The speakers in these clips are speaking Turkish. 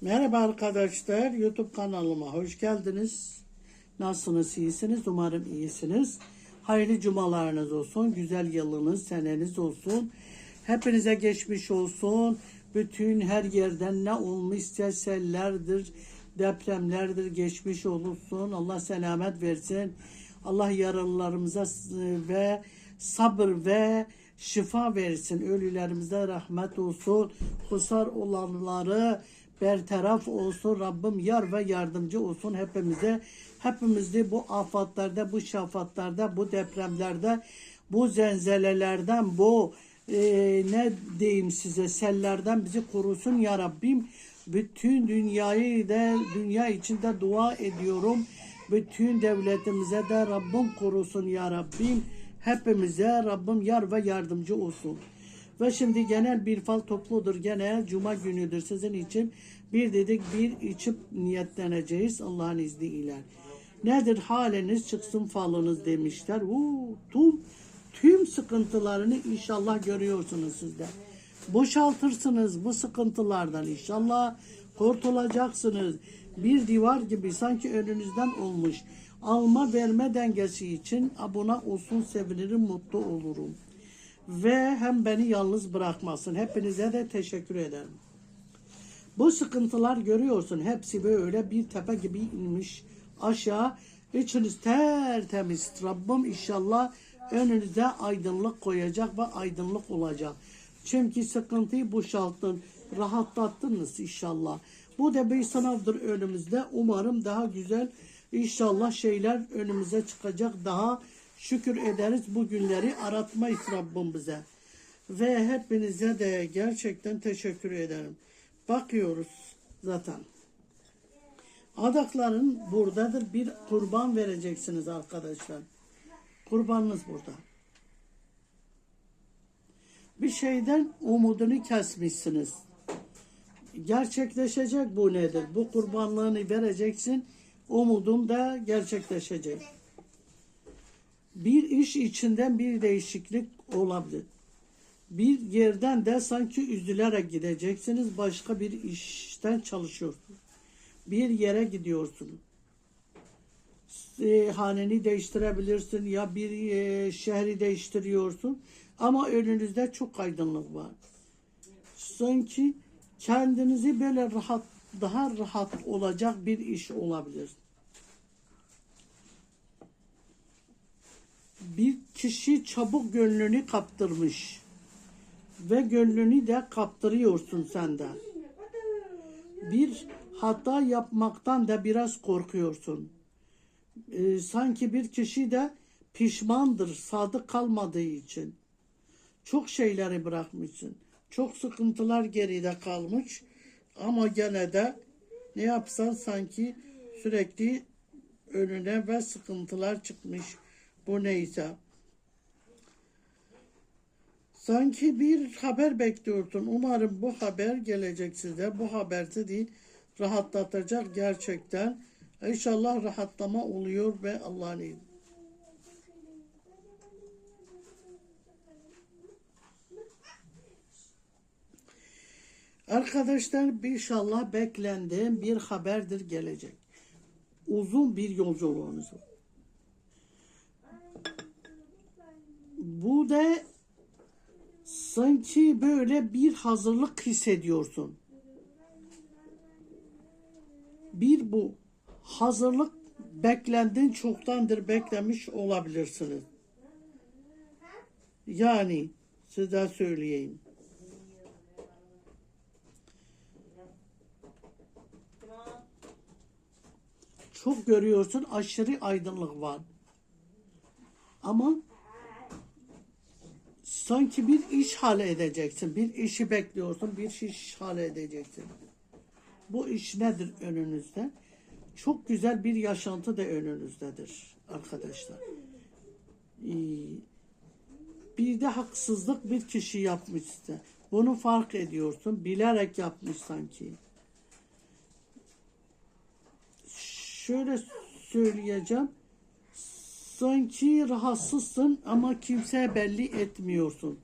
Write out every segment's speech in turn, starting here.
Merhaba arkadaşlar, YouTube kanalıma hoş geldiniz. Nasılsınız, iyisiniz? Umarım iyisiniz. Hayırlı cumalarınız olsun, güzel yılınız, seneniz olsun. Hepinize geçmiş olsun. Bütün her yerden ne olmuşsa sellerdir, depremlerdir, geçmiş olsun. Allah selamet versin. Allah yaralılarımıza ve sabır ve şifa versin. Ölülerimize rahmet olsun. Kusar olanları bertaraf olsun. Rabbim yar ve yardımcı olsun hepimize. Hepimizi bu afatlarda, bu şafatlarda, bu depremlerde, bu zenzelelerden, bu e, ne diyeyim size sellerden bizi korusun ya Rabbim. Bütün dünyayı da dünya içinde dua ediyorum. Bütün devletimize de Rabbim korusun ya Rabbim. Hepimize Rabbim yar ve yardımcı olsun. Ve şimdi genel bir fal topludur. Gene cuma günüdür sizin için. Bir dedik bir içip niyetleneceğiz Allah'ın izniyle. Nedir haliniz çıksın falınız demişler. Uuu, tüm, tüm sıkıntılarını inşallah görüyorsunuz sizde. Boşaltırsınız bu sıkıntılardan inşallah kurtulacaksınız. Bir divar gibi sanki önünüzden olmuş. Alma verme dengesi için abuna olsun sevinirim mutlu olurum. Ve hem beni yalnız bırakmasın. Hepinize de teşekkür ederim. Bu sıkıntılar görüyorsun. Hepsi böyle bir tepe gibi inmiş aşağı. İçiniz tertemiz. Rabbim inşallah önünüze aydınlık koyacak ve aydınlık olacak. Çünkü sıkıntıyı boşalttın, rahatlattınız inşallah. Bu da bir sınavdır önümüzde. Umarım daha güzel inşallah şeyler önümüze çıkacak. Daha şükür ederiz bu günleri aratmayız Rabbim bize. Ve hepinize de gerçekten teşekkür ederim. Bakıyoruz zaten. Adakların buradadır. Bir kurban vereceksiniz arkadaşlar. Kurbanınız burada. Bir şeyden umudunu kesmişsiniz. Gerçekleşecek bu nedir? Bu kurbanlığını vereceksin. Umudun da gerçekleşecek. Bir iş içinden bir değişiklik olabilir. Bir yerden de sanki üzülerek gideceksiniz. Başka bir işten çalışıyorsunuz. Bir yere gidiyorsunuz. E, haneni değiştirebilirsin ya bir e, şehri değiştiriyorsun. Ama önünüzde çok aydınlık var. Sanki kendinizi böyle rahat daha rahat olacak bir iş olabilir. Bir kişi çabuk gönlünü kaptırmış ve gönlünü de kaptırıyorsun senden. Bir hata yapmaktan da biraz korkuyorsun. Ee, sanki bir kişi de pişmandır sadık kalmadığı için. Çok şeyleri bırakmışsın. Çok sıkıntılar geride kalmış. Ama gene de ne yapsan sanki sürekli önüne ve sıkıntılar çıkmış. Bu neyse. Sanki bir haber bekliyordun. Umarım bu haber gelecek size. Bu haber değil rahatlatacak gerçekten. İnşallah rahatlama oluyor ve Allah'ın izniyle. Arkadaşlar inşallah beklendiğim bir haberdir gelecek. Uzun bir yolculuğunuz var. Bu da sanki böyle bir hazırlık hissediyorsun. Bir bu hazırlık beklendin çoktandır beklemiş olabilirsiniz. Yani size söyleyeyim. Çok görüyorsun aşırı aydınlık var. Ama sanki bir iş hale edeceksin. Bir işi bekliyorsun, bir iş hale edeceksin. Bu iş nedir önünüzde? Çok güzel bir yaşantı da önünüzdedir arkadaşlar. Ee, Bir de haksızlık bir kişi yapmışsa. Bunu fark ediyorsun. Bilerek yapmış sanki. Şöyle söyleyeceğim. Sanki rahatsızsın ama kimseye belli etmiyorsun.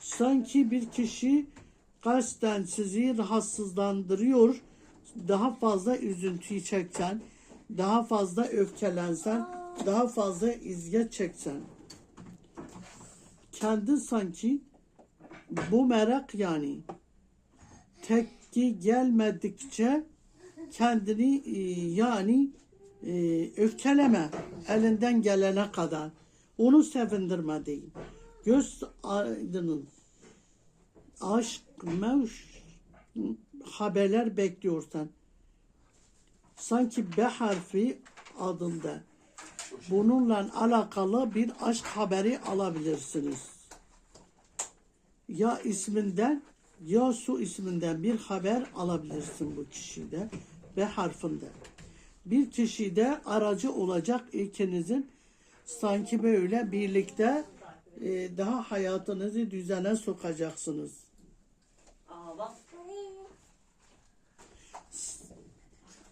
Sanki bir kişi kasten sizi rahatsızlandırıyor daha fazla üzüntüyü çeksen, daha fazla öfkelensen, daha fazla izge çeksen. Kendin sanki bu merak yani tepki gelmedikçe kendini e, yani e, öfkeleme elinden gelene kadar. Onu sevindirme değil. Göz aydının aşk, mevş haberler bekliyorsan sanki B harfi adında bununla alakalı bir aşk haberi alabilirsiniz. Ya isminden ya su isminden bir haber alabilirsin bu kişide B harfinde. Bir kişide aracı olacak ikinizin sanki böyle birlikte e, daha hayatınızı düzene sokacaksınız.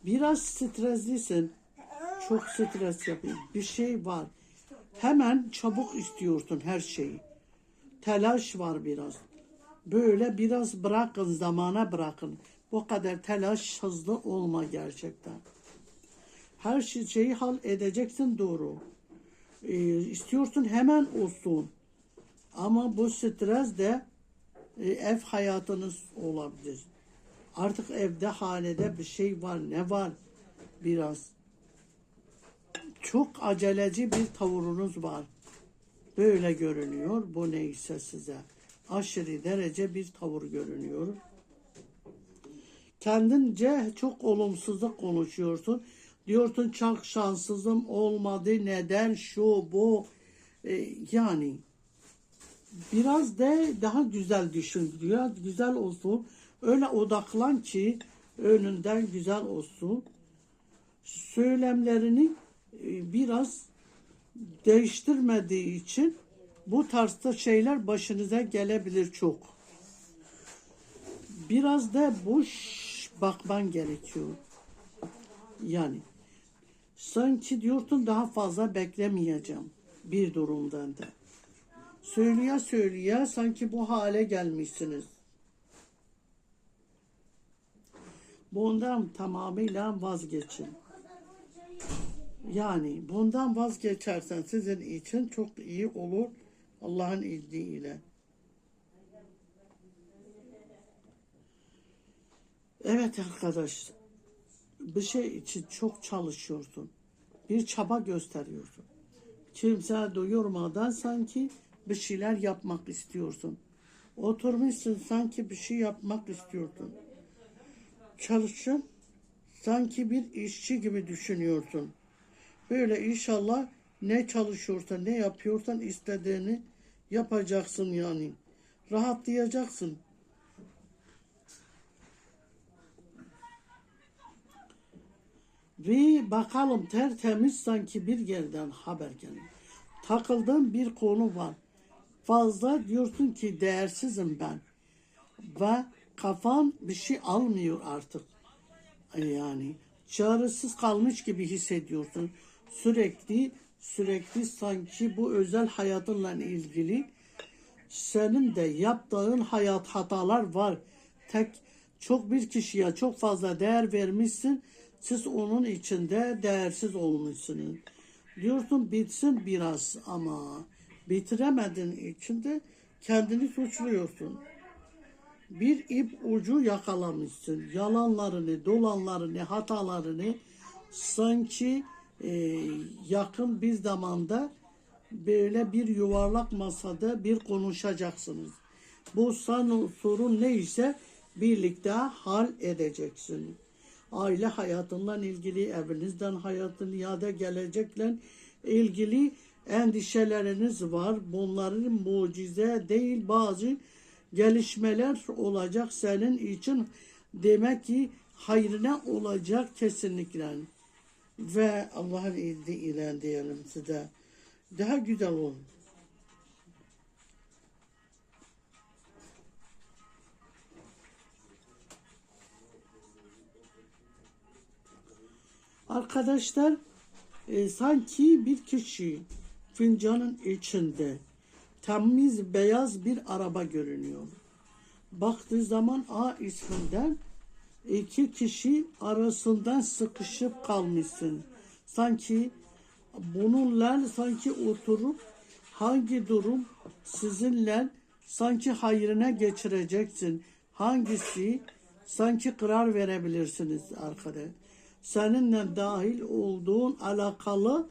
Biraz streslisin. Çok stres yapayım. Bir şey var. Hemen çabuk istiyorsun her şeyi. Telaş var biraz. Böyle biraz bırakın, zamana bırakın. Bu kadar telaş hızlı olma gerçekten. Her şey- şeyi hal edeceksin doğru. Ee, istiyorsun hemen olsun. Ama bu stres de e, ev hayatınız olabilir. Artık evde hanede bir şey var. Ne var? Biraz. Çok aceleci bir tavırınız var. Böyle görünüyor. Bu neyse size. Aşırı derece bir tavır görünüyor. Kendince çok olumsuzluk konuşuyorsun. Diyorsun çok şanssızım olmadı. Neden şu bu. Ee, yani biraz da daha güzel düşün diyor. Güzel olsun. Öyle odaklan ki önünden güzel olsun. Söylemlerini e, biraz değiştirmediği için bu tarzda şeyler başınıza gelebilir çok. Biraz da boş bakman gerekiyor. Yani sanki diyorsun daha fazla beklemeyeceğim bir durumdan da. Söyleye söyleye sanki bu hale gelmişsiniz. Bundan tamamıyla vazgeçin. Yani bundan vazgeçersen sizin için çok iyi olur Allah'ın izniyle. Evet arkadaş, bir şey için çok çalışıyorsun. Bir çaba gösteriyorsun. Kimse duyurmadan sanki bir şeyler yapmak istiyorsun. Oturmuşsun sanki bir şey yapmak istiyorsun. Çalışın sanki bir işçi gibi düşünüyorsun. Böyle inşallah ne çalışıyorsan, ne yapıyorsan istediğini yapacaksın yani. Rahatlayacaksın. Ve bakalım tertemiz sanki bir yerden haber geliyor. Takıldığım bir konu var. Fazla diyorsun ki değersizim ben. Ve kafan bir şey almıyor artık. Yani çaresiz kalmış gibi hissediyorsun. Sürekli sürekli sanki bu özel hayatınla ilgili senin de yaptığın hayat hatalar var. Tek çok bir kişiye çok fazla değer vermişsin. Siz onun içinde değersiz olmuşsunuz. Diyorsun bitsin biraz ama bitiremedin içinde kendini suçluyorsun. Bir ip ucu yakalamışsın. Yalanlarını, dolanlarını, hatalarını sanki e, yakın bir zamanda böyle bir yuvarlak masada bir konuşacaksınız. Bu sorun neyse birlikte hal edeceksiniz. Aile hayatınla ilgili, evinizden hayatın ya da gelecekle ilgili endişeleriniz var. Bunların mucize değil bazı gelişmeler olacak senin için. Demek ki hayrına olacak kesinlikle. Ve Allah'ın izniyle diyelim size. Daha güzel olun. Arkadaşlar e, sanki bir kişi fincanın içinde temiz beyaz bir araba görünüyor. Baktığı zaman A isminden iki kişi arasından sıkışıp kalmışsın. Sanki bununla sanki oturup hangi durum sizinle sanki hayrına geçireceksin. Hangisi sanki karar verebilirsiniz arkada. Seninle dahil olduğun alakalı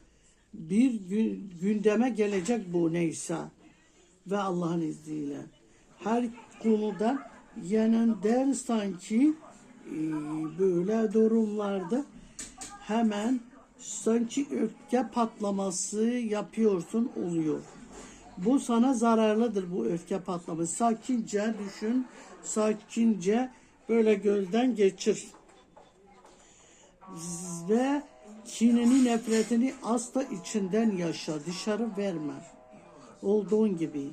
bir gün, gündeme gelecek bu neyse ve Allah'ın izniyle. Her konuda yanında sanki e, böyle durumlarda hemen sanki öfke patlaması yapıyorsun oluyor. Bu sana zararlıdır bu öfke patlaması. Sakince düşün, sakince böyle gözden geçir. Ve kinini, nefretini asla içinden yaşa, dışarı verme. Olduğun gibi.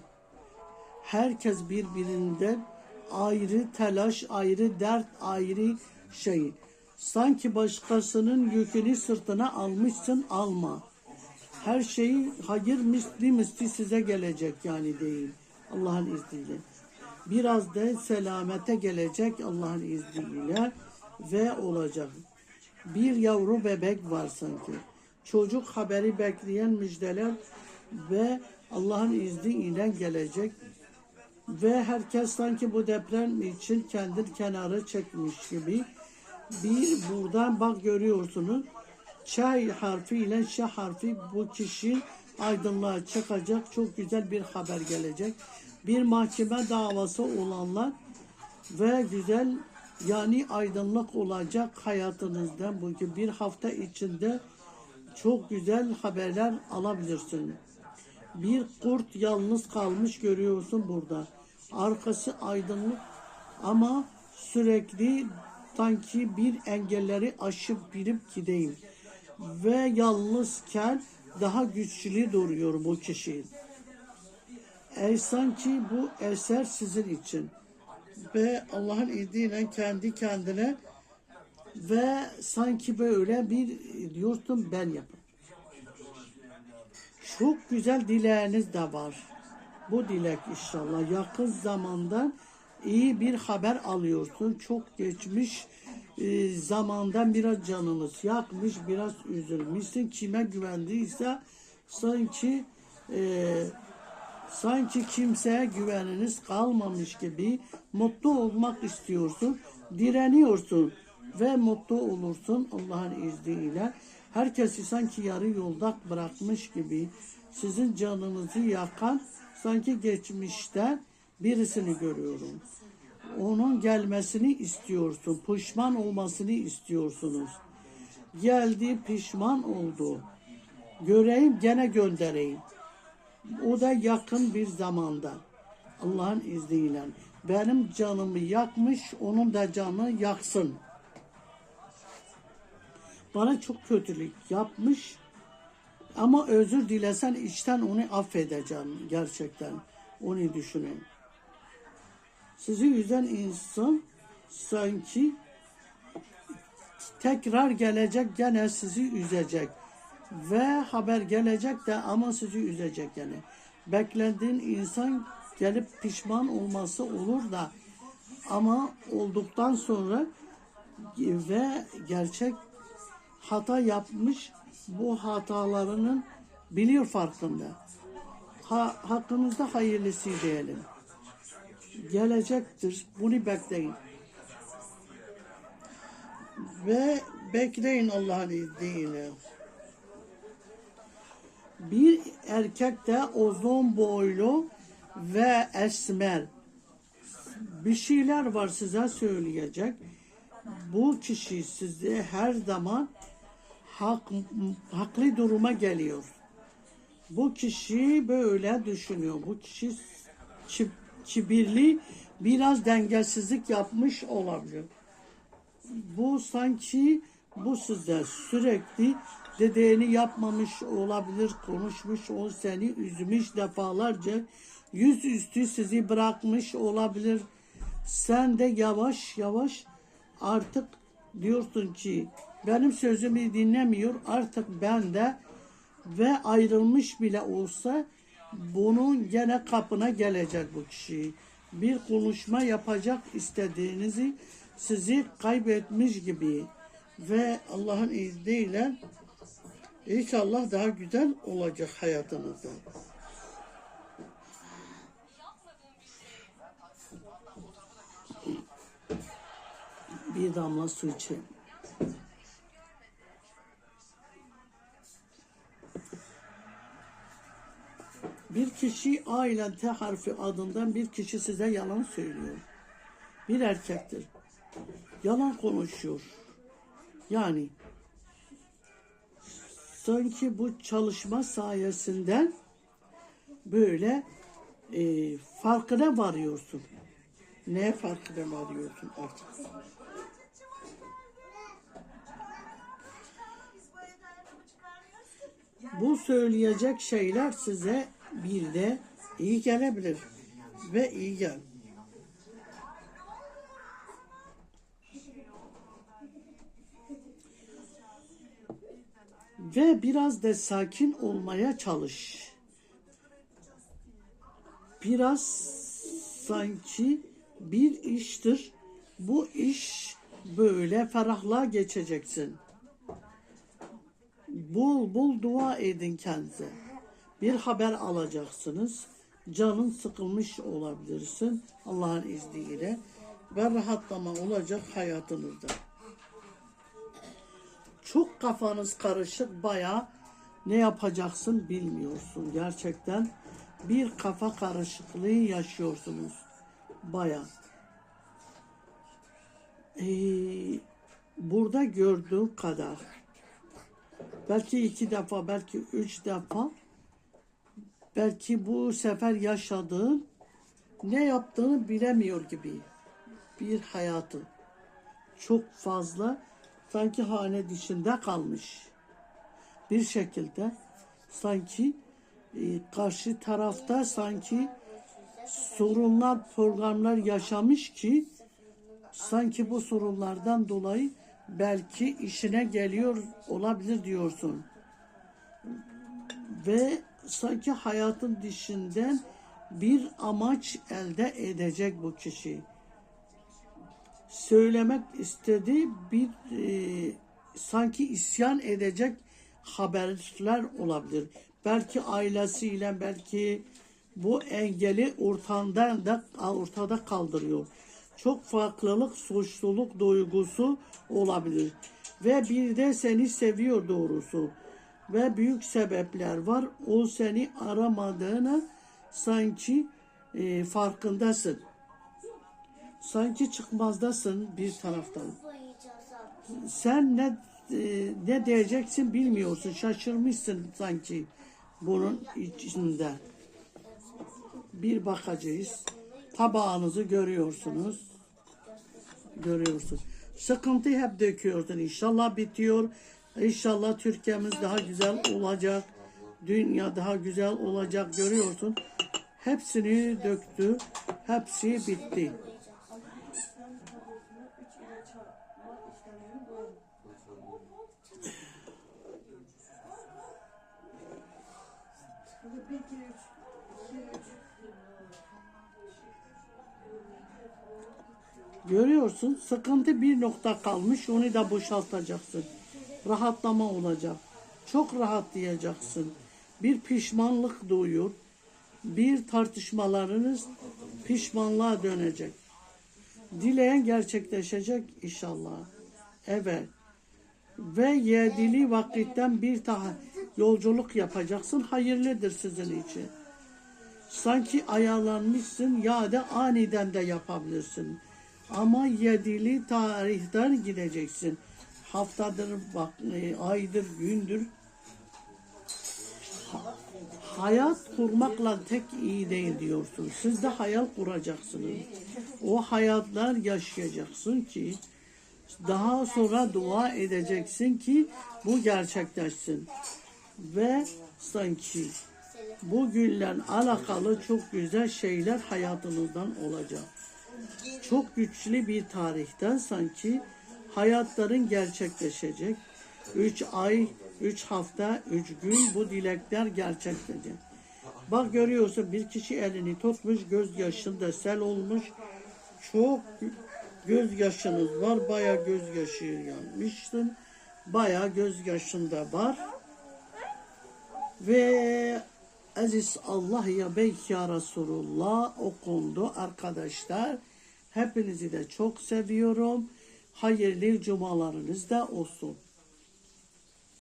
Herkes birbirinden ayrı telaş, ayrı dert, ayrı şey. Sanki başkasının yükünü sırtına almışsın alma. Her şey hayır misli misli size gelecek yani değil. Allah'ın izniyle. Biraz da selamete gelecek Allah'ın izniyle ve olacak. Bir yavru bebek var sanki. Çocuk haberi bekleyen müjdeler ve Allah'ın izniyle gelecek. Ve herkes sanki bu deprem için kendi kenara çekmiş gibi. Bir buradan bak görüyorsunuz. Çay harfi ile ş harfi bu kişi aydınlığa çıkacak. Çok güzel bir haber gelecek. Bir mahkeme davası olanlar ve güzel yani aydınlık olacak hayatınızda bugün bir hafta içinde çok güzel haberler alabilirsin. Bir kurt yalnız kalmış görüyorsun burada. Arkası aydınlık ama sürekli sanki bir engelleri aşıp girip gideyim. Ve yalnızken daha güçlü duruyor bu kişi. E sanki bu eser sizin için. Ve Allah'ın izniyle kendi kendine ve sanki böyle bir diyorsun ben yapın. Çok güzel dileğiniz de var. Bu dilek inşallah yakın zamanda iyi bir haber alıyorsun. Çok geçmiş e, zamandan biraz canınız yakmış, biraz üzülmüşsün. Kime güvendiyse sanki e, sanki kimseye güveniniz kalmamış gibi mutlu olmak istiyorsun. Direniyorsun ve mutlu olursun Allah'ın izniyle. Herkesi sanki yarı yolda bırakmış gibi sizin canınızı yakan sanki geçmişte birisini görüyorum. Onun gelmesini istiyorsun. Pişman olmasını istiyorsunuz. Geldi pişman oldu. Göreyim gene göndereyim. O da yakın bir zamanda. Allah'ın izniyle. Benim canımı yakmış, onun da canı yaksın. Bana çok kötülük yapmış. Ama özür dilesen içten onu affedeceğim gerçekten. Onu düşünün. Sizi üzen insan sanki tekrar gelecek gene sizi üzecek. Ve haber gelecek de ama sizi üzecek yani. Beklendiğin insan gelip pişman olması olur da ama olduktan sonra ve gerçek hata yapmış bu hatalarının biliyor farkında. Ha, hakkınızda hayırlısı diyelim. Gelecektir. Bunu bekleyin. Ve bekleyin Allah'ın izniyle. Bir erkek de uzun boylu ve esmer. Bir şeyler var size söyleyecek. Bu kişi size her zaman hak, haklı duruma geliyor. Bu kişi böyle düşünüyor. Bu kişi ki- kibirli, biraz dengesizlik yapmış olabilir. Bu sanki bu size sürekli dediğini yapmamış olabilir, konuşmuş, o seni üzmüş defalarca, yüzüstü sizi bırakmış olabilir. Sen de yavaş yavaş artık diyorsun ki benim sözümü dinlemiyor artık ben de ve ayrılmış bile olsa bunun gene kapına gelecek bu kişi. Bir konuşma yapacak istediğinizi sizi kaybetmiş gibi ve Allah'ın izniyle inşallah daha güzel olacak hayatınızda. Bir damla su için. Bir kişi A ile T harfi adından bir kişi size yalan söylüyor. Bir erkektir. Yalan konuşuyor. Yani sanki bu çalışma sayesinden böyle e, farkına varıyorsun. Ne farkına varıyorsun artık? Bu söyleyecek şeyler size bir de iyi gelebilir ve iyi gel. Ve biraz da sakin olmaya çalış. Biraz sanki bir iştir. Bu iş böyle ferahla geçeceksin. Bol bol dua edin kendinize. Bir haber alacaksınız. Canın sıkılmış olabilirsin Allah'ın izniyle. Ve rahatlama olacak hayatınızda. Çok kafanız karışık baya ne yapacaksın bilmiyorsun gerçekten. Bir kafa karışıklığı yaşıyorsunuz baya. Ee, burada gördüğüm kadar belki iki defa belki üç defa belki bu sefer yaşadığın ne yaptığını bilemiyor gibi bir hayatı çok fazla sanki hane dışında kalmış bir şekilde sanki e, karşı tarafta sanki sorunlar programlar yaşamış ki sanki bu sorunlardan dolayı belki işine geliyor olabilir diyorsun. Ve sanki hayatın dışından bir amaç elde edecek bu kişi. Söylemek istediği bir e, sanki isyan edecek haberler olabilir. Belki ailesiyle belki bu engeli ortadan da ortada kaldırıyor. Çok farklılık, suçluluk duygusu olabilir. Ve bir de seni seviyor doğrusu. Ve büyük sebepler var. O seni aramadığını sanki e, farkındasın. Sanki çıkmazdasın bir taraftan. Sen ne e, ne diyeceksin bilmiyorsun. Şaşırmışsın sanki bunun içinde. Bir bakacağız. Tabağınızı görüyorsunuz. Görüyorsun. Sıkıntı hep döküyorsun. İnşallah bitiyor. İnşallah Türkiye'miz daha güzel olacak. Dünya daha güzel olacak. Görüyorsun. Hepsini döktü. Hepsi bitti. Görüyorsun sıkıntı bir nokta kalmış onu da boşaltacaksın. Rahatlama olacak. Çok rahatlayacaksın. Bir pişmanlık duyuyor. Bir tartışmalarınız pişmanlığa dönecek. Dileyen gerçekleşecek inşallah. Evet. Ve yedili vakitten bir daha yolculuk yapacaksın. Hayırlıdır sizin için. Sanki ayarlanmışsın ya da aniden de yapabilirsin. Ama yedili tarihten gideceksin. Haftadır, bak, e, aydır, gündür. Ha- hayat kurmakla tek iyi değil diyorsun. Siz de hayal kuracaksınız. O hayatlar yaşayacaksın ki daha sonra dua edeceksin ki bu gerçekleşsin. Ve sanki bugünle alakalı çok güzel şeyler hayatınızdan olacak. Çok güçlü bir tarihten sanki hayatların gerçekleşecek. Üç ay, üç hafta, üç gün bu dilekler gerçekleşecek. Bak görüyorsun bir kişi elini tutmuş, gözyaşında sel olmuş. Çok Gözyaşınız var. Baya gözyaşı yanmıştın. Baya gözyaşında var. Ve Aziz Allah ya Beyk ya Resulullah okundu arkadaşlar. Hepinizi de çok seviyorum. Hayırlı cumalarınız da olsun.